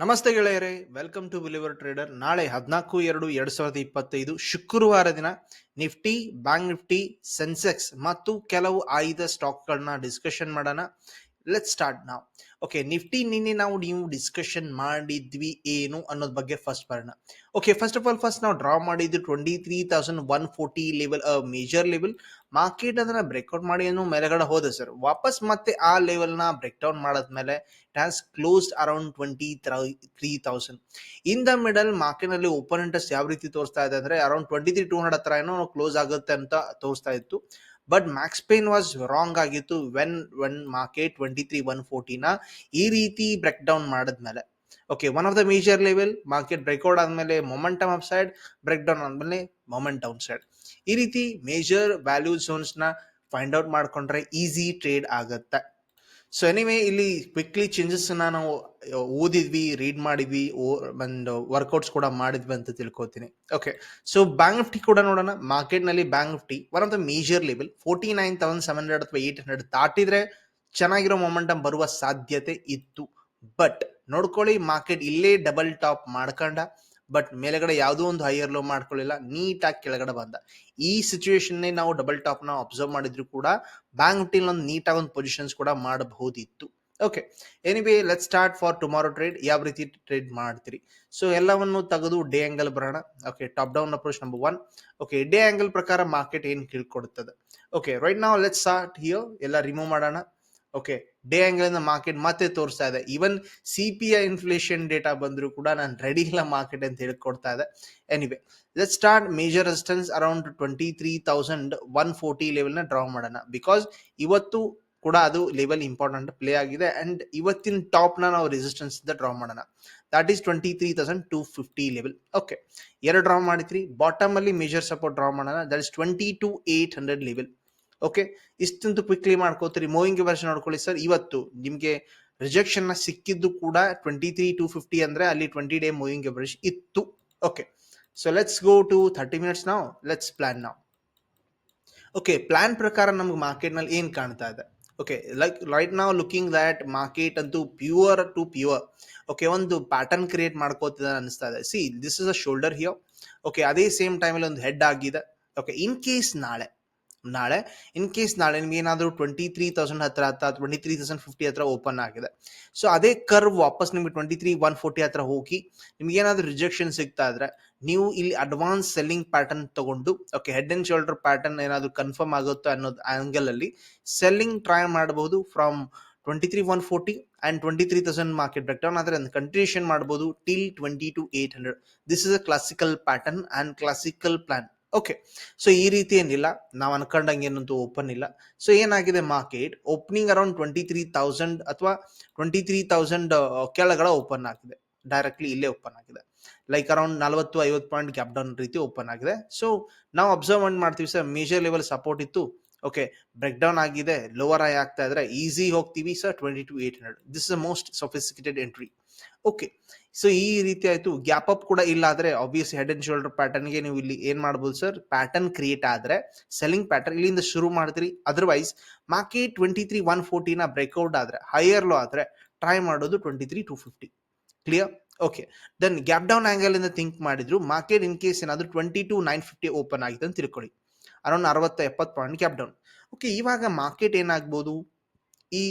ನಮಸ್ತೆ ಗೆಳೆಯರೇ welcome to believer trader ನಾಳೆ ಹದಿನಾಲ್ಕು ಎರಡು ಎರಡು ಸಾವಿರದ ಇಪ್ಪತ್ತೈದು ಶುಕ್ರವಾರ ದಿನ ನಿಫ್ಟಿ, ಬ್ಯಾಂಕ್ ನಿಫ್ಟಿ, ಸೆನ್ಸೆಕ್ಸ್ ಮತ್ತು ಕೆಲವು ಆಯ್ದ ಸ್ಟಾಕ್ಗಳನ್ನ ಡಿಸ್ಕಷನ್ ಮಾಡೋಣ. ಲೆಟ್ ಸ್ಟಾರ್ಟ್ ನಾವು ಓಕೆ ನಿಫ್ಟಿ ನಿನ್ನೆ ನಾವು ನೀವು ಡಿಸ್ಕಷನ್ ಮಾಡಿದ್ವಿ ಏನು ಅನ್ನೋದ್ ಬಗ್ಗೆ ಫಸ್ಟ್ ಬರೋಣ. Okay first of all first ನಾವು ಡ್ರಾ ಮಾಡಿದ್ದು twenty three thousand one forty level major level market ಅದನ್ನ ಬ್ರೇಕ್ಔಟ್ ಮಾಡಿ ಏನು ಮೇಲೆಗಡೆ ಹೋದ ಸರ್ ವಾಪಸ್ ಮತ್ತೆ ಆ ಲೆವೆಲ್ನ ಬ್ರೇಕ್ ಡೌನ್ ಮಾಡಾದ್ಮೇಲೆ it has closed around twenty three thousand in the middle ಮಾರ್ಕೆಟ್ನಲ್ಲಿ ಓಪನ್ ಇಂಟ್ರೆಸ್ಟ್ ಯಾವ ರೀತಿ ತೋರಿಸ್ತಾ ಇದೆ ಅಂದ್ರೆ around twenty three two hundred ಹತ್ರ ಏನೋ ಕ್ಲೋಸ್ ಆಗುತ್ತೆ ಅಂತ ತೋರಿಸ್ತಾ ಇತ್ತು. But max pain was wrong ಆಗಿತ್ತು when one market twenty three one ಫೋರ್ಟಿನ ಈ ರೀತಿ ಬ್ರೇಕ್ ಡೌನ್ ಮಾಡಿದ್ಮೇಲೆ. Okay one of the major level market breakout ಆದ್ಮೇಲೆ momentum up side break down ಆದ್ಮೇಲೆ ಮೊಮೆಂಟ್ ಡೌನ್ ಸೈಡ್ ಈ ರೀತಿ ಮೇಜರ್ ವ್ಯಾಲ್ಯೂ ಝೋನ್ಸ್ನ find out ಮಾಡ್ಕೊಂಡ್ರೆ ಈಸಿ ಟ್ರೇಡ್ ಆಗತ್ತೆ. ಸೊ ಎನಿವೇ ಇಲ್ಲಿ ಕ್ವಿಕ್ಲಿ ಚೇಂಜಸ್ ನಾವು ಓದಿದ್ವಿ ರೀಡ್ ಮಾಡಿದ್ವಿ ಒಂದು ವರ್ಕೌಟ್ಸ್ ಕೂಡ ಮಾಡಿದ್ವಿ ಅಂತ ತಿಳ್ಕೊತೀನಿ. ಓಕೆ ಸೊ ಬ್ಯಾಂಕ್ ನಿಫ್ಟಿ ಕೂಡ ನೋಡೋಣ. ಮಾರ್ಕೆಟ್ನಲ್ಲಿ bank Nifty one of the major level forty nine thousand seven hundred ಅಥವಾ ಏಟ್ ಹಂಡ್ರೆಡ್ ದಾಟಿದ್ರೆ ಚೆನ್ನಾಗಿರೋ ಮೊಮೆಂಟಮ್ ಬರುವ ಸಾಧ್ಯತೆ ಇತ್ತು. ಬಟ್ ನೋಡ್ಕೊಳ್ಳಿ ಮಾರ್ಕೆಟ್ ಇಲ್ಲೇ ಡಬಲ್ ಟಾಪ್ ಮಾಡ್ಕೊಂಡ ಬಟ್ ಮೇಲೆಗಡೆ ಯಾವುದೋ ಒಂದು ಹೈಯರ್ ಲೋ ಮಾಡ್ಕೊಳ್ಳಿಲ್ಲ, ನೀಟಾಗಿ ಕೆಳಗಡೆ ಬಂದ. ಈ ಸಿಚುವೇಶನ್ನೇ ನಾವು ಡಬಲ್ ಟಾಪ್ನ ಅಬ್ಸರ್ವ್ ಮಾಡಿದ್ರು ಕೂಡ ಬ್ಯಾಂಕ್ ಟೀಲ್ ಒಂದು ನೀಟಾಗಿ ಒಂದು ಪೊಸಿಷನ್ಸ್ ಕೂಡ ಮಾಡಬಹುದಿತ್ತು. Okay anyway let start for tomorrow trade ಯಾವ ರೀತಿ ಟ್ರೇಡ್ ಮಾಡ್ತೀರಿ? ಸೊ ಎಲ್ಲವನ್ನು ತೆಗೆದು ಡೇ ಆಂಗಲ್ ಬರೋಣ. Okay top down approach number one okay day angle ಪ್ರಕಾರ ಮಾರ್ಕೆಟ್ ಏನು ಕೇಳ್ಕೊಡುತ್ತದೆ ಓಕೆ ರೈಟ್ ನಾವು ಲೆಟ್ ಸ್ಟಾರ್ಟ್ ಹಿಯೋ ಎಲ್ಲ ರಿಮೂವ್ ಮಾಡೋಣ. ಓಕೆ ಡೇ ಆಂಗಲ್ ಇಂದ ಮಾರ್ಕೆಟ್ ಮತ್ತೆ ತೋರಿಸ್ತಾ ಇದೆ. Even C P I inflation data ಬಂದರೂ ಕೂಡ ನಾನು ರೆಡಿ ಇಲ್ಲ ಮಾರ್ಕೆಟ್ ಅಂತ ಹೇಳ್ಕೊಡ್ತಾ ಇದೆ. Anyway let start major resistance around twenty three thousand one forty ಲೆವೆಲ್ನ draw ಮಾಡೋಣ. ಬಿಕಾಸ್ ಇವತ್ತು ಕೂಡ ಅದು ಲೆವೆಲ್ ಇಂಪಾರ್ಟೆಂಟ್ ಪ್ಲೇ ಆಗಿದೆ ಅಂಡ್ ಇವತ್ತಿನ ಟಾಪ್ನ ನಾವು ರೆಸಿಸ್ಟೆನ್ಸ್ ಇಂದ ಡ್ರಾ ಮಾಡೋಣ. That is twenty three thousand two fifty level okay ಎರಡು ಡ್ರಾ ಮಾಡಿದ್ರಿ. ಬಾಟಮ್ ಅಲ್ಲಿ ಮೇಜರ್ ಸಪೋರ್ಟ್ ಡ್ರಾ ಮಾಡೋಣ. That is twenty two eight hundred level okay ಇಷ್ಟಂತೂ quickly ಮಾಡ್ಕೋತೀರಿ. ಮೂವಿಂಗ್ ವರ್ಷನ್ ನೋಡ್ಕೊಳ್ಳಿ ಸರ್ ಇವತ್ತು ನಿಮಗೆ ರಿಜೆಕ್ಷನ್ನ ಸಿಕ್ಕಿದ್ದು ಕೂಡ ಟ್ವೆಂಟಿ ತ್ರೀ ಟೂ ಫಿಫ್ಟಿ ಅಂದ್ರೆ ಅಲ್ಲಿ ಟ್ವೆಂಟಿ ಡೇ ಮೂವಿಂಗ್ ಎವರೇಜ್ ಇತ್ತು. Okay so let's go to thirty minutes ನಾವು ಲೆಟ್ಸ್ ಪ್ಲಾನ್ ನಾವು ಓಕೆ ಪ್ಲಾನ್ ಪ್ರಕಾರ ನಮ್ಗೆ ಮಾರ್ಕೆಟ್ನಲ್ಲಿ ಏನ್ ಕಾಣ್ತಾ ಇದೆ? ಓಕೆ ಲೈಕ್ ರೈಟ್ ನಾವು ಲುಕಿಂಗ್ ದಟ್ ಮಾರ್ಕೆಟ್ ಅಂತೂ ಪ್ಯೂರ್ ಟು ಪ್ಯೂರ್ ಓಕೆ ಒಂದು ಪ್ಯಾಟರ್ನ್ ಕ್ರಿಯೇಟ್ ಮಾಡ್ಕೋತಿದೆ ಅನಿಸ್ತಾ ಇದೆ. See this is a shoulder ಹಿಯೋ okay ಅದೇ ಸೇಮ್ ಟೈಮಲ್ಲಿ ಒಂದು ಹೆಡ್ ಆಗಿದೆ. ಓಕೆ ಇನ್ ಕೇಸ್ ನಾಳೆ ನಾಳೆ. ಇನ್ ಕೇಸ್ ನಾಳೆ ನಿಮ್ಗೆ ಏನಾದರೂ ಟ್ವೆಂಟಿ ತ್ರೀ ತೌಸಂಡ್ ಹತ್ರ ಹತ್ರ ಟ್ವೆಂಟಿ ತ್ರೀ ತೌಸಂಡ್ ಫಿಫ್ಟಿ ಹತ್ರ ಓಪನ್ ಆಗಿದೆ. ಸೊ ಅದೇ ಕರ್ವ್ ವಾಪಸ್ ನಿಮ್ಗೆ ಟ್ವೆಂಟಿ ತ್ರೀ ಒನ್ ಫೋರ್ಟಿ ಹತ್ರ ಹೋಗಿ ನಿಮ್ಗೆ ಏನಾದರೂ ರಿಜೆಕ್ಷನ್ ಸಿಗ್ತಾ ಇದ್ರೆ ನೀವು ಇಲ್ಲಿ ಅಡ್ವಾನ್ಸ್ ಸೆಲ್ಲಿಂಗ್ ಪ್ಯಾಟರ್ನ್ ತಗೊಂಡು okay head and shoulder pattern ಏನಾದರೂ ಕನ್ಫರ್ಮ್ ಆಗುತ್ತೋ ಅನ್ನೋದು ಆಂಗಲ್ ಅಲ್ಲಿ ಸೆಲ್ಲಿಂಗ್ ಟ್ರೈ ಮಾಡಬಹುದು from twenty three one forty and twenty three thousand market break down ಆದರೆ ಕಂಟಿನ್ಯೂಷನ್ ಮಾಡಬಹುದು till twenty two eight hundred this is a classical pattern and classical plan okay so ಈ ರೀತಿ ಏನಿಲ್ಲ. ನಾವು ಅನ್ಕೊಂಡಂಗೆ ಏನಂತೂ ಓಪನ್ ಇಲ್ಲ. ಸೊ ಏನಾಗಿದೆ market opening around twenty three thousand ಅಥವಾ ಟ್ವೆಂಟಿ ತ್ರೀ ತೌಸಂಡ್ ಕೆಳಗಡೆ ಓಪನ್ ಆಗಿದೆ. ಡೈರೆಕ್ಟ್ಲಿ ಇಲ್ಲೇ ಓಪನ್ ಆಗಿದೆ. ಲೈಕ್ ಅರೌಂಡ್ ನಲವತ್ತು ಐವತ್ತು ಪಾಯಿಂಟ್ ಗ್ಯಾಪ್ ಡೌನ್ ರೀತಿ ಓಪನ್ ಆಗಿದೆ. ಸೊ ನಾವು ಅಬ್ಸರ್ವ್ ಮಾಡ್ತೀವಿ ಸರ್ ಮೇಜರ್ ಲೆವೆಲ್ ಸಪೋರ್ಟ್ ಇತ್ತು. ಓಕೆ ಬ್ರೇಕ್ ಡೌನ್ ಆಗಿದೆ ಲೋವರ್ ಐ ಆಗ್ತಾ ಇದ್ರೆ ಈಸಿ ಹೋಗ್ತೀವಿ sir twenty two eight hundred this is most sophisticated entry okay so ಈ ರೀತಿ ಆಯಿತು. ಗ್ಯಾಪ್ ಅಪ್ ಕೂಡ ಇಲ್ಲ ಆದ್ರೆ ಆಬ್ವಿಯಸ್ ಹೆಡ್ ಅಂಡ್ ಶೋಲ್ಡರ್ ಪ್ಯಾಟರ್ನ್ಗೆ ನೀವು ಇಲ್ಲಿ ಏನ್ ಮಾಡ್ಬೋದು ಸರ್ ಪ್ಯಾಟರ್ನ್ ಕ್ರಿಯೇಟ್ ಆದರೆ ಸೆಲ್ಲಿಂಗ್ ಪ್ಯಾಟರ್ನ್ ಇಲ್ಲಿಂದ ಶುರು ಮಾಡ್ತೀರಿ. Otherwise market twenty three one ಫೋರ್ಟಿನ breakout ಆದ್ರೆ ಹೈಯರ್ ಲೋ ಆದ್ರೆ ಟ್ರೈ ಮಾಡೋದು twenty three two fifty clear okay then gap down angle ಇಂದ ಥಿಂಕ್ ಮಾಡಿದ್ರು. ಮಾರ್ಕೆಟ್ ಇನ್ ಕೇಸ್ ಏನಾದ್ರು twenty two nine fifty open ಆಗಿದೆ ಅಂತ ತಿಳ್ಕೊಳ್ಳಿ. ಅರೌಂಡ್ ಅರವತ್ತು, ಎಪ್ಪತ್ತು ಪಾಯಿಂಟ್ ಗ್ಯಾಪ್ ಡೌನ್ ಓಕೆ ಇವಾಗ ಮಾರ್ಕೆಟ್ ಏನಾಗ್ಬೋದು? ಈ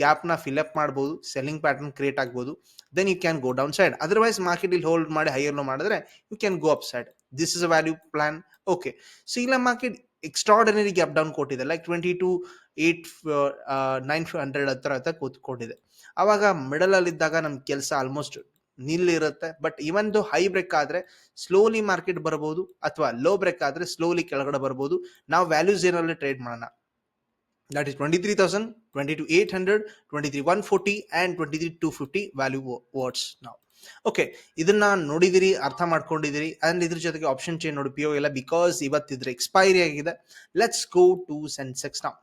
ಗ್ಯಾಪ್ನ ಫಿಲಪ್ ಮಾಡ್ಬೋದು ಸೆಲ್ಲಿಂಗ್ ಪ್ಯಾಟರ್ನ್ ಕ್ರಿಯೇಟ್ ಆಗ್ಬೋದು. Then you can go down side otherwise market ಇಲ್ಲಿ ಹೋಲ್ಡ್ ಮಾಡಿ ಹೈಯರ್ ಲೋ ಮಾಡಿದ್ರೆ you can go up side this is a value plan okay so ಇಲ್ಲ ಮಾರ್ಕೆಟ್ ಎಕ್ಸ್ಟ್ರಾರ್ಡಿನರಿ ಗ್ಯಾಪ್ ಡೌನ್ ಕೊಟ್ಟಿದೆ. Like twenty two eight nine hundred ಹತ್ರ ಹತ್ರ ಕೂತ್ಕೊಂಡಿದೆ ಅವಾಗ middle ಅಲ್ಲಿ ಇದ್ದಾಗ ನಮ್ ಕೆಲಸ almost ನಿಲ್ಲಿರುತ್ತೆ. But even the high break ಆದ್ರೆ ಸ್ಲೋಲಿ ಮಾರ್ಕೆಟ್ ಬರಬಹುದು ಅಥವಾ ಲೋ ಬ್ರೇಕ್ ಆದ್ರೆ ಸ್ಲೋಲಿ ಕೆಳಗಡೆ ಬರಬಹುದು ನಾವು ವ್ಯಾಲ್ಯೂ ಏನಲ್ಲಿ ಟ್ರೇಡ್ ಮಾಡೋಣ. That is twenty three thousand twenty two eight hundred twenty three one forty and twenty three two fifty value words ನಾವು ಓಕೆ ಇದನ್ನ ನೋಡಿದಿರಿ, ಅರ್ಥ ಮಾಡ್ಕೊಂಡಿದಿರಿ. ಅಂಡ್ ಇದ್ರ ಜೊತೆಗೆ ಆಪ್ಷನ್ ಚೇನ್ ನೋಡಿ ಉಪಯೋಗ ಎಲ್ಲ ಬಿಕಾಸ್ ಇವತ್ತಿದ್ರೆ ಎಕ್ಸ್ಪೈರಿ ಆಗಿದೆ. ಲೆಟ್ಸ್ ಗೋ ಟು ಸೆನ್ಸೆಕ್ಸ್ ನಾವು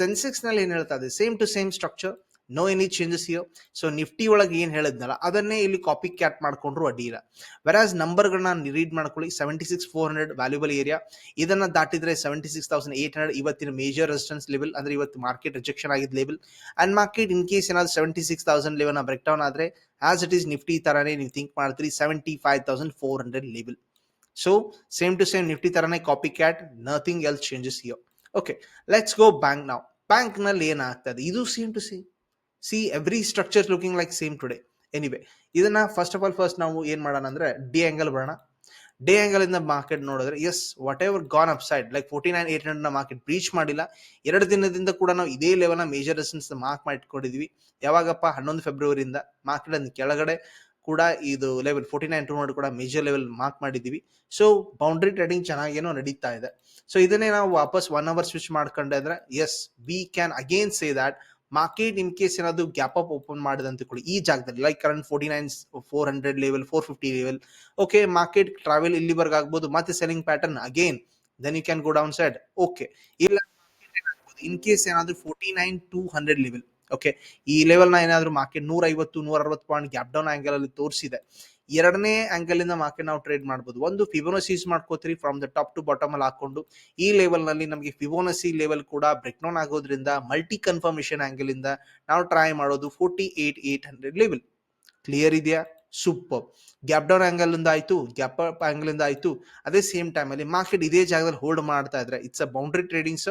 ಸೆನ್ಸೆಕ್ಸ್ನಲ್ಲಿ ಏನ್ ಹೇಳ್ತಾ ಇದೆ? Same to same structure no any changes ಇಯೋ so Nifty ಒಳಗೆ ಏನು ಹೇಳಿದ್ನಲ್ಲ, ಅದನ್ನೇ ಇಲ್ಲಿ ಕಾಪಿ ಕ್ಯಾಟ್ ಮಾಡ್ಕೊಂಡ್ರು ಅಡ್ಡಿ ಇಲ್ಲ ವೆರಾಸ್ ನಂಬರ್ಗಳನ್ನ ರೀಡ್ ಮಾಡ್ಕೊಳ್ಳಿ seventy six four hundred valuable area ಇದನ್ನ ದಾಟಿದ್ರೆ seventy six thousand eight hundred ಇವತ್ತಿನ ಮೇಜರ್ ರೆಸಿಸ್ಟೆನ್ಸ್ ಲೆವೆಲ್ ಅಂದ್ರೆ ಇವತ್ತು ಮಾರ್ಕೆಟ್ ರಿಜೆಕ್ಷನ್ ಆಗಿದ್ದ level and market in case ಏನಾದ್ರು ಸೆವೆಂಟಿ ಸಿಕ್ಸ್ ತೌಸಂಡ್ ಲೆವೆಲ್ನ ಬ್ರೇಕ್ ಡೌನ್ ಆದ್ರೆ ಆಸ್ ಇಟ್ ಈಸ್ ನಿಫ್ಟಿ ತರಾನೇ ನೀವು ಥಿಂಕ್ ಮಾಡ್ತೀರಿ seventy five thousand four hundred level so same to same Nifty ತರಾನೇ copy cat nothing else changes ಇಯೋ okay let's go bank ನಾವು ಬ್ಯಾಂಕ್ನಲ್ಲಿ ಏನಾಗ್ತದೆ ಇದು same to same see every structure looking like same today anyway ಇದನ್ನ first of all first ನಾವು ಏನ್ ಮಾಡೋಣ ಅಂದ್ರೆ ಡಿ ಆಂಗಲ್ ಬರೋಣ. ಡೇ ಆಂಗಲ್ ಇಂದ ಮಾರ್ಕೆಟ್ ನೋಡಿದ್ರೆ as whatever gone up side like forty nine eight hundred market breach ಮಾಡಿಲ್ಲ. ಎರಡು ದಿನದಿಂದ ಕೂಡ ನಾವು ಇದೇ ಲೆವೆಲ್ ಮೇಜರ್ ರೆಸನ್ಸ್ ಮಾರ್ಕ್ ಮಾಡಿಟ್ಕೊಂಡಿದ್ವಿ. ಯಾವಾಗಪ್ಪ? ಹನ್ನೊಂದು ಫೆಬ್ರವರಿಯಿಂದ ಮಾರ್ಕೆಟ್ ಅನ್ನು ಕೆಳಗಡೆ ಕೂಡ ಇದು ಲೆವೆಲ್ ಫೋರ್ಟಿ ನೈನ್ ಟು ಕೂಡ ಮೇಜರ್ ಲೆವೆಲ್ ಮಾರ್ಕ್ ಮಾಡಿದ್ದೀವಿ ಸೊ ಬೌಂಡ್ರಿ ಟ್ರೇಡಿಂಗ್ ಚೆನ್ನಾಗೇನೋ ನಡೀತಾ ಇದೆ. ಸೊ ಇದನ್ನೇ ನಾವು ವಾಪಸ್ ಒನ್ ಅವರ್ ಸ್ವಿಚ್ ಮಾಡ್ಕೊಂಡೆ ಅಂದ್ರೆ as we can again say that market in case ಏನಾದ್ರು ಗ್ಯಾಪ್ ಅಪ್ ಓಪನ್ ಮಾಡಿದೆ ಅಂತ ಈ ಜಾಗದಲ್ಲಿ like current forty nine four hundred level four fifty level okay market travel ಇಲ್ಲಿವರೆಗೆ ಆಗ್ಬೋದು, ಮತ್ತೆ selling pattern again then you can go down side okay ಇಲ್ಲ in case ಏನಾದ್ರು forty nine two hundred level okay ಈ ಲೆವೆಲ್ನ ಏನಾದರೂ market ನೂರ ಐವತ್ತು ನೂರ ಅರವತ್ತು ಪಾಯಿಂಟ್ ಗ್ಯಾಪ್ ಡೌನ್ ಆಂಗಲ್ ಅಲ್ಲಿ ತೋರಿಸಿದೆ. ಎರಡನೇ ಆಂಗಲ್ ಇಂದ ಮಾರ್ಕೆಟ್ ನಾವು ಟ್ರೇಡ್ ಮಾಡಬಹುದು ಒಂದು ಫಿಬೋನಸೀಸ್ ಮಾಡ್ಕೋತೀರಿ from the top to bottom ಅಲ್ಲಿ ಹಾಕೊಂಡು ಈ ಲೆವೆಲ್ನಲ್ಲಿ ನಮಗೆ ಫಿಬೋನಸಿ ಲೆವೆಲ್ ಕೂಡ ಬ್ರೇಕ್ ಡೌನ್ ಆಗೋದ್ರಿಂದ ಮಲ್ಟಿ ಕನ್ಫರ್ಮೇಶನ್ ಆಂಗಲ್ ಇಂದ ನಾವು ಟ್ರೈ ಮಾಡೋದು forty eight eight hundred level clear ಇದೆಯಾ? ಸೂಪರ್ ಗ್ಯಾಪ್ ಡೌನ್ ಆಂಗಲ್ ಇಂದ ಆಯ್ತು ಗ್ಯಾಪ್ ಅಪ್ ಆಂಗಲ್ ಇಂದ ಆಯ್ತು. ಅದೇ ಸೇಮ್ ಟೈಮ್ ಅಲ್ಲಿ ಮಾರ್ಕೆಟ್ ಇದೇ ಜಾಗದಲ್ಲಿ ಹೋಲ್ಡ್ ಮಾಡ್ತಾ ಇದ್ರೆ it's a boundary tradings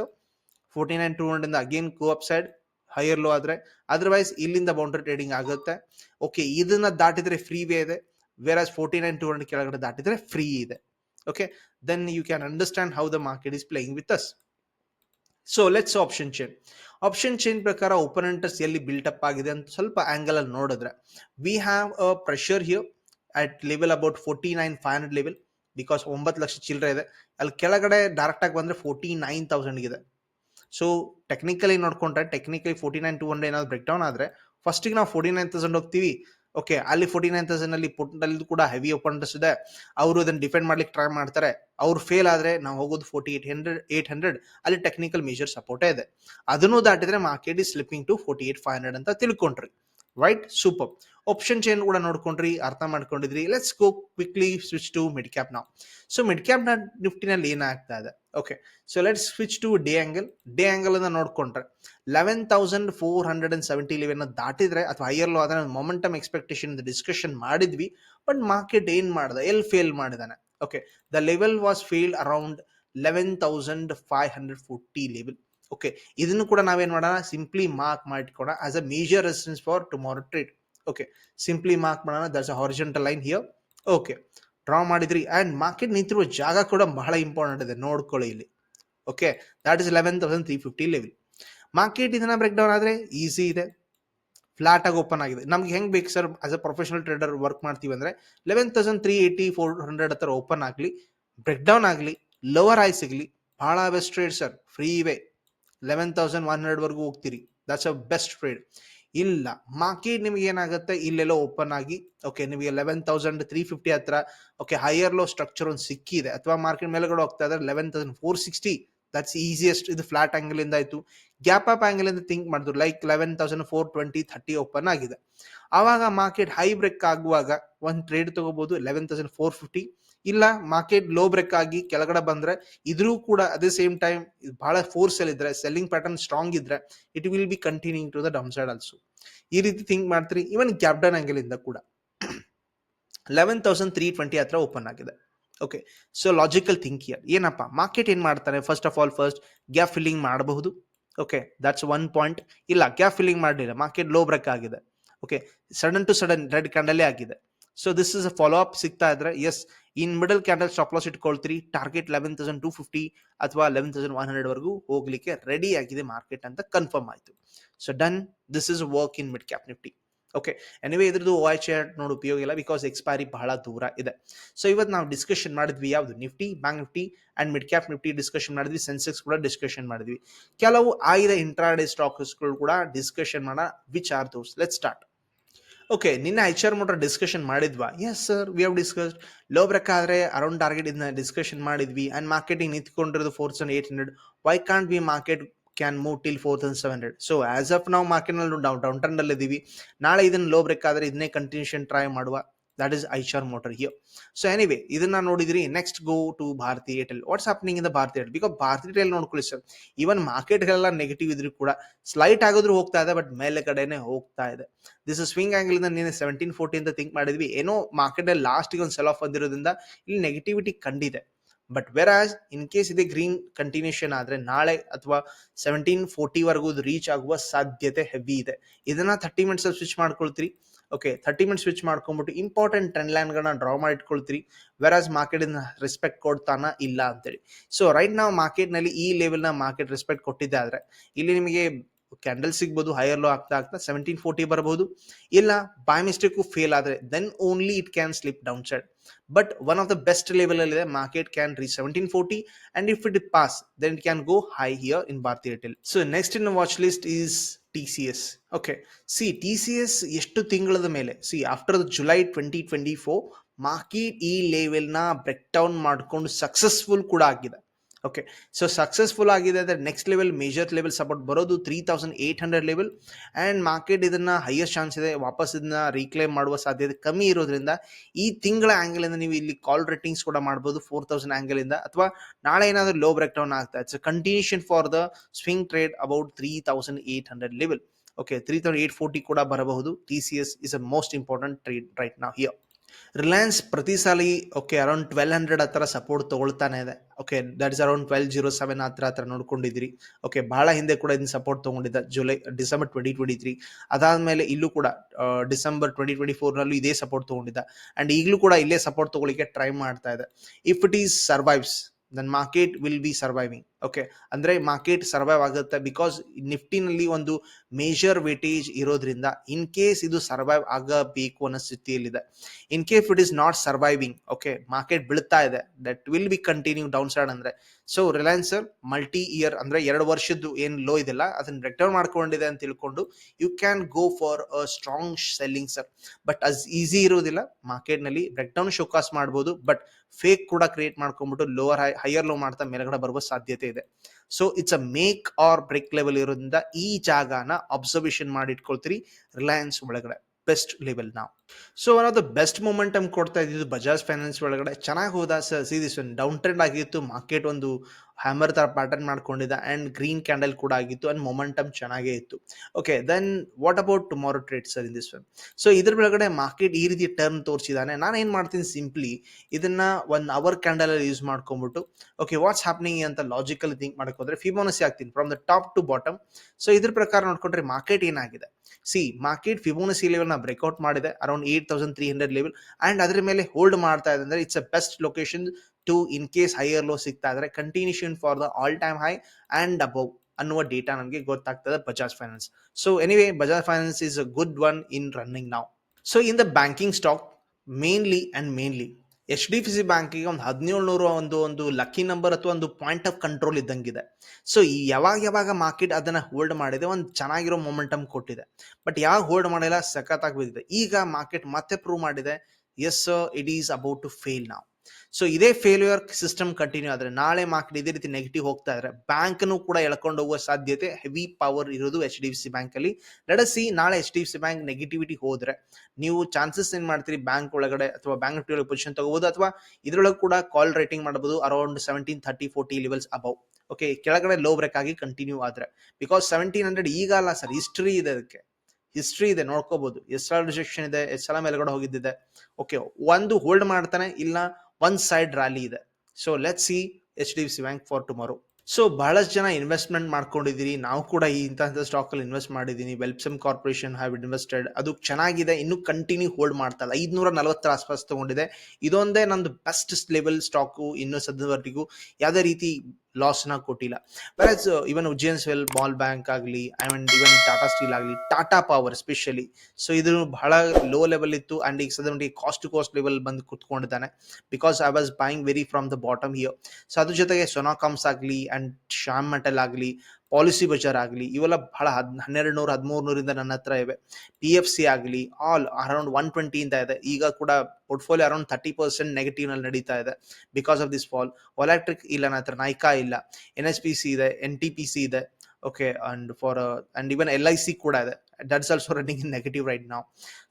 forty nine two hundred again go up side higher low ಆದರೆ ಅದರ್ವೈಸ್ ಇಲ್ಲಿಂದ ಬೌಂಡ್ರಿ ಟ್ರೇಡಿಂಗ್ ಆಗುತ್ತೆ. ಓಕೆ ಇದನ್ನ ದಾಟಿದ್ರೆ ಫ್ರೀ ವೇ ಇದೆ where as forty nine two hundred ಕೆಳಗಡೆ ದಾಟಿದ್ರೆ ಫ್ರೀ ಇದೆ. Okay then you can understand how the market is playing with us so let's option chain option chain ಪ್ರಕಾರ ಓಪನೆಂಟರ್ಸ್ ಎಲ್ಲಿ ಬಿಲ್ಟ್ ಅಪ್ ಆಗಿದೆ ಅಂತ ಸ್ವಲ್ಪ ಆಂಗಲ್ ಅಲ್ಲಿ ನೋಡಿದ್ರೆ we have a pressure here at level about forty nine five hundred level because ಒಂಬತ್ತು ಲಕ್ಷ ಚಿಲ್ಲರೆ ಇದೆ. ಅಲ್ಲಿ ಕೆಳಗಡೆ ಡೈರೆಕ್ಟ್ ಆಗಿ ಬಂದ್ರೆ ಫೋರ್ಟಿ ನೈನ್ ತೌಸಂಡ್ ಇದೆ ಸೊ ಟೆಕ್ನಿಕಲಿ ನೋಡ್ಕೊಂಡ್ರೆ technically forty nine two hundred ಏನಾದ್ರು ಬ್ರೇಕ್ ಡೌನ್ ಆದ್ರೆ ಫಸ್ಟಿಗೆ ನಾವು ಫೋರ್ಟಿ ನೈನ್ ತೌಸಂಡ್ ಹೋಗ್ತೀವಿ. ಓಕೆ ಅಲ್ಲಿ ಫೋರ್ಟಿ ನೈನ್ ತೌಸಂಡ್ ಅಲ್ಲಿ ಪುಟ್ನಲ್ಲಿ ಕೂಡ ಹೆವಿ ಒಪನೆಂಟ್ಸ್ ಇದೆ. ಅವರು ಅದನ್ನ ಡಿಫೆಂಡ್ ಮಾಡ್ಲಿಕ್ಕೆ ಟ್ರೈ ಮಾಡ್ತಾರೆ. ಅವ್ರು ಫೇಲ್ ಆದ್ರೆ ನಾವು ಹೋಗೋದು forty eight hundred eight hundred ಅಲ್ಲಿ ಟೆಕ್ನಿಕಲ್ ಮೇಜರ್ ಸಪೋರ್ಟೇ ಇದೆ. ಅದನ್ನು ದಾಟಿದ್ರೆ market is slipping to forty eight five hundred ಅಂತ ತಿಳ್ಕೊಂಡ್ರಿ. ರೈಟ್ ಸೂಪರ್ ಆಪ್ಷನ್ ಚೇನ್ ಕೂಡ ನೋಡ್ಕೊಂಡ್ರಿ, ಅರ್ಥ ಮಾಡ್ಕೊಂಡಿದ್ರಿ. Let's go quickly switch to mid cap ನಾವು ಸೊ ಮಿಡ್ ಕ್ಯಾಪ್ ನಿಫ್ಟಿನಲ್ಲಿ ಏನಾಗ್ತಾ ಇದೆ? Okay so let's switch to day angle day angle ಅನ್ನ ನೋಡ್ಕೊಂಡ್ರೆ eleven thousand four hundred and seventy level ದಾಟಿದ್ರೆ ಅಥವಾ ಹೈಯರ್ ಲೋ ಅದನ್ನ ಮೊಮೆಂಟಮ್ ಎಕ್ಸ್ಪೆಕ್ಟೇಷನ್ ಡಿಸ್ಕಷನ್ ಮಾಡಿದ್ವಿ but market ಏನ್ ಮಾಡಿದೆ? ಎಲ್ಲಿ ಫೇಲ್ ಮಾಡಿದಾನೆ. Okay the level was failed around eleven thousand five hundred forty level okay ಇದನ್ನು ಕೂಡ ನಾವೇನ್ ಮಾಡೋಣ? ಸಿಂಪ್ಲಿ ಮಾರ್ಕ್ ಮಾಡಿಕೊಡೋಣ as a major resistance for tomorrow trade okay simply mark ಮಾಡೋಣ. That's a horizontal line here okay draw ಮಾಡಿದ್ರಿ. And market ನಿಂತಿರುವ ಜಾಗ ಕೂಡ ಬಹಳ ಇಂಪಾರ್ಟೆಂಟ್ ಇದೆ. ನೋಡ್ಕೊಳ್ಳಿ ಇಲ್ಲಿ. Okay that is eleven thousand three fifty level market ಇದನ್ನ ಬ್ರೇಕ್ ಡೌನ್ ಆದ್ರೆ ಈಸಿ ಇದೆ. ಫ್ಲಾಟ್ ಆಗಿ ಓಪನ್ ಆಗಿದೆ. ನಮ್ಗೆ ಹೆಂಗ್ ಬೇಕು sir as a professional trader work ಮಾಡ್ತೀವಿ ಅಂದ್ರೆ eleven thousand three eighty four hundred ಹತ್ರ ಓಪನ್ ಆಗಲಿ ಬ್ರೇಕ್ ಡೌನ್ ಆಗಲಿ ಲೋವರ್ ಆಯ್ ಸಿಗಲಿ, ಬಹಳ best trade sir free way eleven thousand one ಹಂಡ್ರೆಡ್ವರೆಗೂ ಹೋಗ್ತೀರಿ. ದಟ್ಸ್ ಅ ಬೆಸ್ಟ್ ಟ್ರೇಡ್ ಇಲ್ಲ. ಮಾರ್ಕೆಟ್ ನಿಮಗೆ ಏನಾಗುತ್ತೆ? ಇಲ್ಲೆಲ್ಲೋ ಓಪನ್ ಆಗಿ ಓಕೆ ನಿಮಗೆ ಲೆವೆನ್ ತೌಸಂಡ್ ತ್ರೀ ಫಿಫ್ಟಿ ಹತ್ರ ಓಕೆ ಹೈಯರ್ ಲೋ ಸ್ಟ್ರಕ್ಚರ್ ಒಂದು ಸಿಕ್ಕಿದೆ. ಅಥವಾ ಮಾರ್ಕೆಟ್ ಮೇಲೆಗಡೆ ಹೋಗ್ತಾ ಇದ್ರೆ eleven thousand four sixty that's easiest ಇದು ಫ್ಲಾಟ್ ಆಂಗಲ್ ಇಂದ ಆಯ್ತು. ಗ್ಯಾಪ್ ಅಪ್ ಆಂಗಲ್ ಇಂದ ಥಿಂಕ್ ಮಾಡಿದ್ರು like eleven thousand four twenty thirty open ಆಗಿದೆ. ಆವಾಗ ಮಾರ್ಕೆಟ್ ಹೈ ಬ್ರೇಕ್ ಆಗುವಾಗ, ಒಂದು ಟ್ರೇಡ್ ತಗೋಬಹುದು ಲೆವೆನ್ ತೌಸಂಡ್ ಫೋರ್ ಫಿಫ್ಟಿ ಇಲ್ಲ ಮಾರ್ಕೆಟ್ ಲೋ ಬ್ರೇಕ್ ಆಗಿ ಕೆಳಗಡೆ ಬಂದ್ರೆ ಇದ್ರೂ ಕೂಡ ಅದೇ ಸೇಮ್ ಟೈಮ್ ಬಹಳ ಫೋರ್ಸ್ ಅಲ್ಲಿ ಇದ್ರೆ ಸೆಲ್ಲಿಂಗ್ ಪ್ಯಾಟರ್ನ್ ಸ್ಟ್ರಾಂಗ್ ಇದ್ರೆ it will be continue to the down side also ಈ ರೀತಿ ಥಿಂಕ್ ಮಾಡ್ತೀರಿ ಇವನ್ ಗ್ಯಾಪ್ ಡೌನ್ ಆಂಗಲ್ ಇಂದ ಕೂಡ. ಲೆವೆನ್ ತೌಸಂಡ್ ತ್ರೀ ಟ್ವೆಂಟಿ ಹತ್ರ ಓಪನ್ ಆಗಿದೆ. Okay so logical think year ಏನಪ್ಪ ಮಾರ್ಕೆಟ್ ಏನ್ ಮಾಡ್ತಾರೆ first of all first gap filling ಮಾಡಬಹುದು. ಓಕೆ ದಟ್ಸ್ ಒನ್ ಪಾಯಿಂಟ್ ಇಲ್ಲ ಗ್ಯಾಪ್ ಫಿಲ್ಲಿಂಗ್ ಮಾಡಲಿಲ್ಲ ಮಾರ್ಕೆಟ್ ಲೋ ಬ್ರೇಕ್ ಆಗಿದೆ. Okay sudden to sudden red ಕ್ಯಾಂಡಲೇ ಆಗಿದೆ. So this is a follow up ಸಿಗ್ತಾ ಇದ್ರೆ as in middle candle stop loss ಇಟ್ಕೊಳ್ತೀರಿ. Target eleven thousand two fifty ಅಥವಾ eleven thousand one hundred ವರೆಗೂ ಹೋಗ್ಲಿಕ್ಕೆ ready ಆಗಿದೆ market ಅಂತ confirm ಆಯ್ತು. So done this is work in mid cap Nifty okay anyway ಇದ್ರದ್ದು why chart ನೋಡಿ ಉಪಯೋಗ ಇಲ್ಲ ಬಿಕಾಸ್ ಎಕ್ಸ್ಪೈರಿ ಬಹಳ ದೂರ ಇದೆ. ಸೊ ಇವತ್ತು ನಾವು ಡಿಸ್ಕಷನ್ ಮಾಡಿದ್ವಿ ಯಾವುದು? Nifty bank Nifty and mid cap Nifty discussion ಮಾಡಿದ್ವಿ. ಸೆನ್ಸೆಕ್ಸ್ ಕೂಡ ಡಿಸ್ಕಷನ್ ಮಾಡಿದ್ವಿ. ಕೆಲವು ಆಯ್ದ ಇಂಟ್ರಾಡೇ ಸ್ಟಾಕ್ಸ್ಗಳು ಕೂಡ discussion which are those let start okay ನಿನ್ನ H R motor discussion ಮಾಡಿದ್ವಾ? Yes sir we have discussed low break ಆದ್ರೆ ಅರೌಂಡ್ ಟಾರ್ಗೆಟ್ ಇದನ್ನ ಡಿಸ್ಕಷನ್ ಮಾಡಿದ್ವಿ. And marketing ನಿಂತ್ಕೊಂಡಿರೋದು four thousand eight hundred why can't be market can move till four thousand seven hundred so as of ನಾವು ಮಾರ್ಕೆಟ್ನಲ್ಲಿ down down ಟ್ರೆಂಡಲ್ಲಿ ನಾಳೆ ಇದನ್ನು low break ಆದರೆ ಇದನ್ನೇ continuation try ಮಾಡುವ. That is Eicher motor here so anyway ಇದನ್ನ ನೋಡಿದ್ರಿ. Next go to Bharti Airtel what's happening in the Bharti Airtel because Bharti Airtel ನೋಡ್ಕೊಳ್ಳಿ ಸರ್ ಈವನ್ ಮಾರ್ಕೆಟ್ಗಳೆಲ್ಲ ನೆಗೆಟಿವ್ ಇದ್ರೂ ಕೂಡ ಸ್ಲೈಟ್ ಆಗೋದ್ರೂ ಹೋಗ್ತಾ ಇದೆ ಬಟ್ ಮೇಲೆ ಕಡೆನೆ ಹೋಗ್ತಾ ಇದೆ. ದಿಸ್ ಸ್ವಿಂಗ್ ಆಂಗಲ್ ಇಂದ ನೀನು ಸೆವೆಂಟೀನ್ ಫೋರ್ಟಿ ಅಂತ ಥಿಂಕ್ ಮಾಡಿದ್ವಿ. ಏನೋ ಮಾರ್ಕೆಟ್ ಲಾಸ್ಟಿಗೆ ಲಾಸ್ಟ್ಗೆ ಒಂದು ಸೆಲ್ ಆಫ್ ಬಂದಿರೋದ್ರಿಂದ ಇಲ್ಲಿ ನೆಗೆಟಿವಿಟಿ ಕಂಡಿದೆ. But where as in case ಇದೆ ಗ್ರೀನ್ ಕಂಟಿನ್ಯೂಷನ್ ಆದರೆ ನಾಳೆ ಅಥವಾ ಸೆವೆಂಟೀನ್ ಫೋರ್ಟಿವರೆಗೂ ರೀಚ್ ಆಗುವ ಸಾಧ್ಯತೆ ಹೆವಿ ಇದೆ. ಇದನ್ನ ಥರ್ಟಿ ಮಿನಿಟ್ಸ್ ಸ್ವಿಚ್ ಮಾಡ್ಕೊಳ್ತೀರಿ. ಓಕೆ ಥರ್ಟಿ ಮಿನಿಟ್ಸ್ ಸ್ವಿಚ್ ಮಾಡ್ಕೊಂಡ್ಬಿಟ್ಟು ಇಂಪಾರ್ಟೆಂಟ್ ಟ್ರೆಂಡ್ ಲೈನ್ಗಳನ್ನ ಡ್ರಾ ಮಾಡಿ ಇಟ್ಕೊಳ್ತೀರಿ ಆಸ್ ಮಾರ್ಕೆಟ್ ರೆಸ್ಪೆಕ್ಟ್ ಕೊಡ್ತಾನ ಇಲ್ಲ ಅಂತೇಳಿ. ಸೊ ರೈಟ್ ನಾವು ಮಾರ್ಕೆಟ್ನಲ್ಲಿ ಈ ಲೆವೆಲ್ನ ಮಾರ್ಕೆಟ್ ರೆಸ್ಪೆಕ್ಟ್ ಕೊಟ್ಟಿದ್ದೆ ಆದ್ರೆ, ಇಲ್ಲಿ ನಿಮಗೆ ಕ್ಯಾಂಡಲ್ ಸಿಗ್ಬೋದು ಹೈಯರ್ ಲೋ ಆಗ್ತಾ ಆಗ್ತಾ ಸೆವೆಂಟೀನ್ ಫೋರ್ಟಿ ಬರಬಹುದು ಇಲ್ಲ ಬೈ ಮಿಸ್ಟೇಕು ಫೇಲ್ ಆದರೆ then only it can slip down side but one of the best level ಅಲ್ಲಿ ಇದೆ market can re seventeen forty and if it pass then it can go high here in Bharti Airtel so next in watch list is T C S okay see T C S ಎಷ್ಟು ತಿಂಗಳದ ಮೇಲೆ see after July twenty twenty four market ಈ ಲೆವೆಲ್ನ break down ಮಾಡ್ಕೊಂಡು successful ಕೂಡ ಆಗಿದೆ. Okay so successful ಆಗಿದೆ ಅಂದರೆ next level major level support ಬರೋದು three thousand eight hundred level and market ಇದನ್ನು ಹೈಯೆಸ್ಟ್ ಚಾನ್ಸ್ ಇದೆ. ವಾಪಸ್ ಇದನ್ನ ರೀಕ್ಲೇಮ್ ಮಾಡುವ ಸಾಧ್ಯತೆ ಕಮ್ಮಿ ಇರೋದ್ರಿಂದ ಈ ತಿಂಗಳ ಆ್ಯಂಗಲಿಂದ ನೀವು ಇಲ್ಲಿ ಕಾಲ್ ರೇಟಿಂಗ್ಸ್ ಕೂಡ ಮಾಡ್ಬೋದು ಫೋರ್ ತೌಸಂಡ್ ಆ್ಯಂಗಲಿಂದ ಅಥವಾ ನಾಳೆ ಏನಾದರೂ ಲೋ ಬ್ರೇಕ್ ಡೌನ್ ಆಗ್ತಾ it's continuation for the swing trade about three thousand eight hundred level okay three thousand eight forty ಕೂಡ ಬರಬಹುದು. T C S is a most important trade right ನಾವು here Reliance ಪ್ರತಿ ಸಲ okay around twelve hundred ಹತ್ರ support ತಗೊಳ್ತಾನೆ ಇದೆ. Okay that is around twelve zero seven ಹತ್ರ ಹತ್ರ ನೋಡ್ಕೊಂಡಿದ್ರಿ ಓಕೆ ಬಹಳ ಹಿಂದೆ ಕೂಡ ಇದನ್ನ ಸಪೋರ್ಟ್ ತೊಗೊಂಡಿದ್ದ July December twenty twenty three ಅದಾದಮೇಲೆ ಇಲ್ಲೂ ಕೂಡ ಡಿಸೆಂಬರ್ ಟ್ವೆಂಟಿ ಟ್ವೆಂಟಿ ಫೋರ್ನಲ್ಲೂ ಇದೇ ಸಪೋರ್ಟ್ ತೊಗೊಂಡಿದ್ದ. ಅಂಡ್ ಈಗಲೂ ಕೂಡ ಇಲ್ಲೇ ಸಪೋರ್ಟ್ ತಗೊಳ್ಳಿಕ್ಕೆ ಟ್ರೈ ಮಾಡ್ತಾ ಇದೆ. If it is survives then market will be surviving okay ಅಂದ್ರೆ ಮಾರ್ಕೆಟ್ ಸರ್ವೈವ್ ಆಗುತ್ತೆ ಬಿಕಾಸ್ ನಿಫ್ಟಿನಲ್ಲಿ ಒಂದು ಮೇಜರ್ ವೇಟೇಜ್ ಇರೋದ್ರಿಂದ ಇನ್ ಕೇಸ್ ಇದು ಸರ್ವೈವ್ ಆಗಬೇಕು ಅನ್ನೋ ಸ್ಥಿತಿಯಲ್ಲಿದೆ. In case it is not surviving okay market ಬೀಳ್ತಾ ಇದೆ that will be continue down side ಅಂದ್ರೆ. ಸೊ ರಿಲಯನ್ಸ್ ಮಲ್ಟಿ ಇಯರ್ ಅಂದ್ರೆ ಎರಡು ವರ್ಷದ್ದು ಏನ್ ಲೋ ಇದೆಲ್ಲ, ಅದನ್ನ ರಿಟರ್ನ್ ಮಾಡ್ಕೊಂಡಿದೆ ಅಂತ ತಿಳ್ಕೊಂಡು you can go for a strong selling sir but as easy ಇರೋದಿಲ್ಲ ಮಾರ್ಕೆಟ್ನಲ್ಲಿ ಬ್ರೇಕ್ ಡೌನ್ ಶೋಕಾಸ್ ಮಾಡ್ಬೋದು ಬಟ್ ಫೇಕ್ ಕೂಡ ಕ್ರಿಯೇಟ್ ಮಾಡ್ಕೊಂಡ್ಬಿಟ್ಟು ಲೋವರ್ ಹೈಯರ್ ಲೋ ಮಾಡ್ತಾ ಮೇಲ್ಗಡೆ ಬರುವ ಸಾಧ್ಯತೆ ಇದೆ. So it's a make or break level ಇರೋದ್ರಿಂದ ಈ ಜಾಗನ ಅಬ್ಸರ್ವೇಷನ್ ಮಾಡಿ ಇಟ್ಕೊಳ್ತೀರಿ. ರಿಲಯನ್ಸ್ ಒಳಗಡೆ. ಬೆಸ್ಟ್ ಲೆವೆಲ್ ನಾವು so one of the best momentum ಕೊಡ್ತಾ ಇದ್ದಿದ್ದು ಬಜಾಜ್ ಫೈನಾನ್ಸ್ ಒಳಗಡೆ. ಚೆನ್ನಾಗಿ ಹೋದ ಸೀರೀಸ್ ಒಂದು ಡೌನ್ ಟ್ರೆಂಡ್ ಆಗಿತ್ತು. ಮಾರ್ಕೆಟ್ ಒಂದು ಹ್ಯಾಮರ್ ಥರ ಪ್ಯಾಟರ್ನ್ ಮಾಡ್ಕೊಂಡಿದ್ದ ಆ್ಯಂಡ್ ಗ್ರೀನ್ ಕ್ಯಾಂಡಲ್ ಕೂಡ ಆಗಿತ್ತು ಆ್ಯಂಡ್ ಮೊಮೆಂಟಮ್ ಚೆನ್ನಾಗೇ ಇತ್ತು. Okay then what about tomorrow trade sir in this one so ಇದ್ರ ಒಳಗಡೆ ಮಾರ್ಕೆಟ್ ಈ ರೀತಿ ಟರ್ನ್ ತೋರಿಸಿದ್ದಾನೆ ನಾನು ಏನು ಮಾಡ್ತೀನಿ ಸಿಂಪ್ಲಿ ಇದನ್ನು ಒನ್ ಅವರ್ ಕ್ಯಾಂಡಲಲ್ಲಿ ಯೂಸ್ ಮಾಡ್ಕೊಂಬಿಟ್ಟು ಓಕೆ ವಾಟ್ಸ್ ಹ್ಯಾಪ್ನಿಂಗ್ ಅಂತ ಲಾಜಿಕಲ್ ಥಿಂಕ್ ಮಾಡಕ್ ಹೋದ್ರೆ ಆಗ್ತೀನಿ from the top to bottom so ಇದ್ರ ಪ್ರಕಾರ ನೋಡ್ಕೊಂಡ್ರೆ ಮಾರ್ಕೆಟ್ ಏನಾಗಿದೆ? ಸಿ ಮಾರ್ಕೆಟ್ ಫಿಬೋನಸಿ ಲೆವೆಲ್ನ ಬ್ರೇಕ್ಔಟ್ ಮಾಡಿದೆ around eight thousand three hundred level and ಅದರ ಮೇಲೆ ಹೋಲ್ಡ್ ಮಾಡ್ತಾ ಇದೆ ಅಂದ್ರೆ it's a best location to in case higher low ಸಿಗ್ತಾ ಇದ್ರೆ continuation for the all time high and above ಅನ್ನುವ ಡೇಟಾ ನಮಗೆ ಗೊತ್ತಾಗ್ತದೆ Bajaj finance so anyway Bajaj finance is a good one in running ನಾವು so in the banking stock mainly and mainly H D F C ಬ್ಯಾಂಕಿಗೆ ಒಂದು ಹದಿನೇಳು ನೂರು ಒಂದು ಒಂದು ಲಕ್ಕಿ ನಂಬರ್ ಅಥವಾ ಒಂದು ಪಾಯಿಂಟ್ ಆಫ್ ಕಂಟ್ರೋಲ್ ಇದ್ದಂಗಿದೆ. ಸೊ ಯಾವಾಗ ಯಾವಾಗ ಮಾರ್ಕೆಟ್ ಅದನ್ನ ಹೋಲ್ಡ್ ಮಾಡಿದೆ, ಒಂದು ಚೆನ್ನಾಗಿರೋ ಮೊಮೆಂಟಮ್ ಕೊಟ್ಟಿದೆ. ಬಟ್ ಯಾವಾಗ ಹೋಲ್ಡ್ ಮಾಡಿಲ್ಲ, ಸಖತ್ತಾಗಿ ಬಿದ್ದಿದೆ. ಈಗ ಮಾರ್ಕೆಟ್ ಮತ್ತೆ ಪ್ರೂವ್ ಮಾಡಿದೆ. As it is about to fail ನಾವು ಸೊ ಇದೇ ಫೇಲ್ಯೂರ್ ಸಿಸ್ಟಮ್ ಕಂಟಿನ್ಯೂ ಆದ್ರೆ, ನಾಳೆ ಮಾರ್ಕೆಟ್ ಇದೇ ರೀತಿ ನೆಗೆಟಿವ್ ಹೋಗ್ತಾ ಇದ್ರೆ ಬ್ಯಾಂಕ್ನು ಕೂಡ ಎಳ್ಕೊಂಡು ಹೋಗುವ ಸಾಧ್ಯತೆ ಹೆವಿ ಪವರ್ ಇರೋದು H D F C bank ಅಲ್ಲಿ. ನಡೆಸಿ, ನಾಳೆ H D F C bank negativity ಹೋದ್ರೆ, ನೀವು ಚಾನ್ಸಸ್ ಏನ್ ಮಾಡ್ತೀರಿ? ಬ್ಯಾಂಕ್ ಒಳಗಡೆ ಅಥವಾ ಬ್ಯಾಂಕ್ ನಿಫ್ಟಿ ಒಳಗೆ ಪೊಸಿಷನ್ ತಗೋಬಹುದು ಅಥವಾ ಇದ್ರೊಳಗೆ ಕೂಡ ಕಾಲ್ ರೇಟಿಂಗ್ ಮಾಡಬಹುದು around seventeen thirty forty levels above okay ಕೆಳಗಡೆ ಲೋ ಬ್ರೇಕ್ ಆಗಿ ಕಂಟಿನ್ಯೂ ಆದ್ರೆ. ಬಿಕಾಸ್ ಸೆವೆಂಟೀನ್ ಹಂಡ್ರೆಡ್ ಈಗ ಅಲ್ಲ ಸರ್ ಹಿಸ್ಟ್ರಿ ಇದೆ ಅದಕ್ಕೆ. ಹಿಸ್ಟ್ರಿ ಇದೆ ನೋಡ್ಕೋಬಹುದು ಎಸ್ ಸಲ ರಿಜೆಕ್ಷನ್ ಇದೆ ಎಷ್ಟು ಸಲ ಮೇಲ್ಗಡೆ ಹೋಗಿದ್ದಿದೆ. ಓಕೆ ಒಂದು ಹೋಲ್ಡ್ ಮಾಡ್ತಾನೆ ಇಲ್ಲ ಒನ್ ಸೈಡ್ ರ್ಯಾಲಿ ಇದೆ. So let see H D F C bank for tomorrow so ಬಹಳಷ್ಟು ಜನ ಇನ್ವೆಸ್ಟ್ಮೆಂಟ್ ಮಾಡ್ಕೊಂಡಿದ್ದೀರಿ. ನಾವು ಕೂಡ ಈ ಇಂತಹ ಸ್ಟಾಕ್ ಅಲ್ಲಿ ಇನ್ವೆಸ್ಟ್ ಮಾಡಿದ್ದೀನಿ. ವೆಲ್ಪ್ಸಮ್ ಕಾರ್ಪೊರೇಷನ್ ಹ್ಯಾವ್ ಇನ್ವೆಸ್ಟೆಡ್ ಅದು ಚೆನ್ನಾಗಿದೆ. ಇನ್ನು ಕಂಟಿನ್ಯೂ ಹೋಲ್ಡ್ ಮಾಡ್ತಾ ಇಲ್ಲ. ಐದ್ನೂರ ನಲವತ್ತರ ಆಸ್ಪಾಸ್ ತಗೊಂಡಿದೆ. ಇದೊಂದೇ ನಂದು ಬೆಸ್ಟ್ ಲೆವೆಲ್ ಸ್ಟಾಕು ಇನ್ನೂ ಸದ್ಯವರೆಗೂ ಯಾವುದೇ ರೀತಿ ಲಾಸ್ನ ಕೊಟ್ಟಿಲ್ಲ. ವೆರಸ್ ಇವನ್ ಉಜ್ಜಯನ್ ಸ್ವೆಲ್ ಬಾಲ್ ಬ್ಯಾಂಕ್ ಆಗಲಿ I mean even Tata steel ಆಗಲಿ ಟಾಟಾ ಪವರ್ ಸ್ಪೆಷಲಿ ಸೊ ಇದು ಬಹಳ ಲೋ ಲೆವೆಲ್ ಇತ್ತು ಅಂಡ್ ಈಗ ಸದನ್ ಕಾಸ್ಟ್ ಕಾಸ್ಟ್ ಲೆವೆಲ್ ಬಂದು ಕುತ್ಕೊಂಡಿದ್ದಾನೆ. Because I was buying very from the bottom here so ಅದ್ರ ಜೊತೆಗೆ ಸೊನಾಕಾಮ್ಸ್ ಆಗಲಿ ಅಂಡ್ ಶ್ಯಾಮ್ ಮೆಟಲ್ ಆಗಲಿ ಪಾಲಿಸಿ ಬಜಾರ್ ಆಗಲಿ, ಇವೆಲ್ಲ ಬಹಳ ಹದ್ ಹನ್ನೆರಡು ನೂರು ಹದಿಮೂರು ನೂರಿಂದ ನನ್ನ ಹತ್ರ ಇವೆ. ಪಿ ಎಫ್ ಸಿ ಆಗಲಿ ಆಲ್ ಅರೌಂಡ್ ಒನ್ ಟ್ವೆಂಟಿಯಿಂದ ಇದೆ ಈಗ ಕೂಡ ಪೋರ್ಟ್ಫೋಲಿಯೋ ಅರೌಂಡ್ ತರ್ಟಿ ಪರ್ಸೆಂಟ್ ನೆಗೆಟಿವ್ನಲ್ಲಿ ನಡೀತಾ ಇದೆ ಬಿಕಾಸ್ ಆಫ್ ದಿಸ್ ಫಾಲ್ ಒಲೆಕ್ಟ್ರಿಕ್ ಇಲ್ಲ, ನನ್ನ ಹತ್ರ ನೈಕಾ ಇಲ್ಲ. ಎನ್ ಎಸ್ ಪಿ ಸಿ ಇದೆ ಎನ್ ಟಿ ಪಿ ಸಿ ಇದೆ. Okay and for and even L I C ಕೂಡ ಇದೆ. That's also running in negative right ನಾವು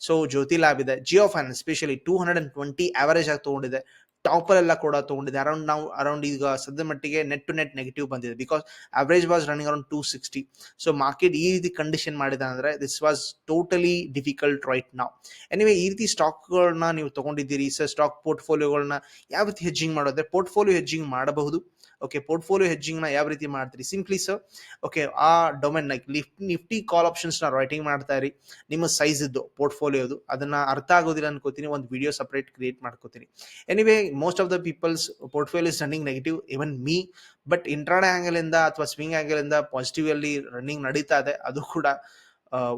ಸೊ ಜ್ಯೋತಿ ಲ್ಯಾಬ್ ಇದೆ. Jio Finance specially two hundred and twenty average ಆಗಿ ತಗೊಂಡಿದೆ. Topper ಎಲ್ಲ ಕೂಡ ತಗೊಂಡಿದೆ ಅರೌಂಡ್ ನಾವು ಅರೌಂಡ್ ಈಗ ಸದ್ಯ ಮಟ್ಟಿಗೆ ನೆಟ್ ಟು ನೆಟ್ ನೆಗೆಟಿವ್ ಬಂದಿದೆ. Because average was running around two sixty so market ಈ ರೀತಿ ಕಂಡೀಷನ್ ಮಾಡಿದೆ ಅಂದ್ರೆ this was totally difficult right ನಾವು ಎನಿವೆ ಈ ರೀತಿ ಸ್ಟಾಕ್ಗಳನ್ನ ನೀವು ತಗೊಂಡಿದ್ದೀರಿ ಸರ್ ಸ್ಟಾಕ್ ಪೋರ್ಟ್ಫೋಲಿಯೋಗಳನ್ನ ಯಾವ ರೀತಿ ಹೆಜ್ಜಿಂಗ್ ಮಾಡೋದ್ರೆ ಪೋರ್ಟ್ಫೋಲಿಯೋ ಹೆಜ್ಜಿಂಗ್ ಮಾಡಬಹುದು. ಓಕೆ ಪೋರ್ಟ್ಫೋಲಿಯೋ ಹೆಜ್ಜಿಂಗ್ನ ಯಾವ ರೀತಿ ಮಾಡ್ತೀರಿ? ಸಿಂಪ್ಲಿ ಸರ್ ಓಕೆ ಆ ಡೊಮೆನ್ ಲೈಕ್ ನಿಫ್ಟಿ ಕಾಲ್ ಆಪ್ಷನ್ಸ್ನ ರೈಟಿಂಗ್ ಮಾಡ್ತಾ ಇರಿ. ನಿಮ್ಮ ಸೈಜ್ ಇದ್ದು ಪೋರ್ಟ್ಫೋಲಿಯೋದು ಅದನ್ನ ಅರ್ಥ ಆಗೋದಿಲ್ಲ ಅನ್ಕೋತೀನಿ, ಒಂದು ವಿಡಿಯೋ ಸಪ್ರೇಟ್ ಕ್ರಿಯೇಟ್ ಮಾಡ್ಕೋತೀನಿ. Anyway most of the peoples portfolio is running negative even me but intraday angle ಇಂದ ಅಥವಾ ಸ್ವಿಂಗ್ ಆಂಗಲ್ ಇಂದ ಪಾಸಿಟಿವ್ ಅಲ್ಲಿ ರನ್ನಿಂಗ್ ನಡೀತಾ ಇದೆ, ಅದು ಕೂಡ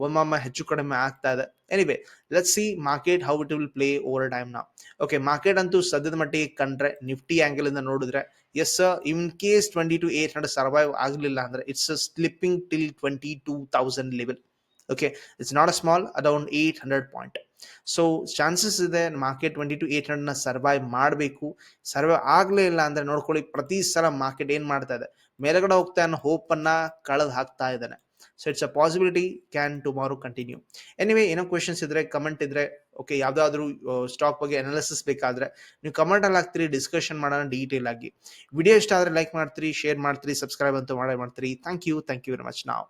ಒಮ್ಮೊಮ್ಮೆ ಹೆಚ್ಚು ಕಡಿಮೆ ಆಗ್ತಾ ಇದೆ. Anyway let see market how it will play over time ನಾವು ಓಕೆ ಮಾರ್ಕೆಟ್ ಅಂತೂ ಸದ್ಯದ ಮಟ್ಟಿಗೆ ಕಂಡ್ರೆ ನಿಫ್ಟಿ ಆ್ಯಂಗಲ್ ಇಂದ ನೋಡಿದ್ರೆ as in case twenty two eight hundred survive ಆಗಲಿಲ್ಲ ಅಂದ್ರೆ it's slipping till twenty two thousand level okay it's not a small around eight hundred point so chances ಇದೆ ಮಾರ್ಕೆಟ್ ಟ್ವೆಂಟಿ ಟು ಏಟ್ ಹಂಡ್ರೆಡ್ನ survive ಮಾಡಬೇಕು. Survive ಆಗಲೇ ಇಲ್ಲ ಅಂದರೆ ನೋಡ್ಕೊಳ್ಳಿ, ಪ್ರತಿ ಸಲ ಮಾರ್ಕೆಟ್ ಏನು ಮಾಡ್ತಾ ಇದೆ? ಮೇಲೆಗಡೆ ಹೋಗ್ತಾ ಅನ್ನೋ ಹೋಪನ್ನು ಕಳೆದು ಹಾಕ್ತಾ ಇದ್ದಾನೆ. So it's a possibility can tomorrow continue anyway ಏನೋ ಕ್ವೆಶನ್ಸ್ ಇದ್ರೆ ಕಮೆಂಟ್ ಇದ್ರೆ ಓಕೆ ಯಾವ್ದಾದ್ರು ಸ್ಟಾಕ್ ಬಗ್ಗೆ ಅನಾಲಿಸಿಸ್ ಬೇಕಾದ್ರೆ, ನೀವು ಕಮೆಂಟ್ ಅಲ್ಲಿ ಹಾಕ್ತೀರಿ ಡಿಸ್ಕಷನ್ ಮಾಡೋಣ ಡೀಟೇಲ್ ಆಗಿ. ವಿಡಿಯೋ ಇಷ್ಟ ಆದ್ರೆ ಲೈಕ್ ಮಾಡ್ತೀರಿ ಶೇರ್ ಮಾಡ್ತೀರಿ ಸಬ್ಸ್ಕ್ರೈಬ್ ಅಂತೂ ಮಾಡೇ ಮಾಡ್ತೀರಿ. Thank you thank you very much ನಾವು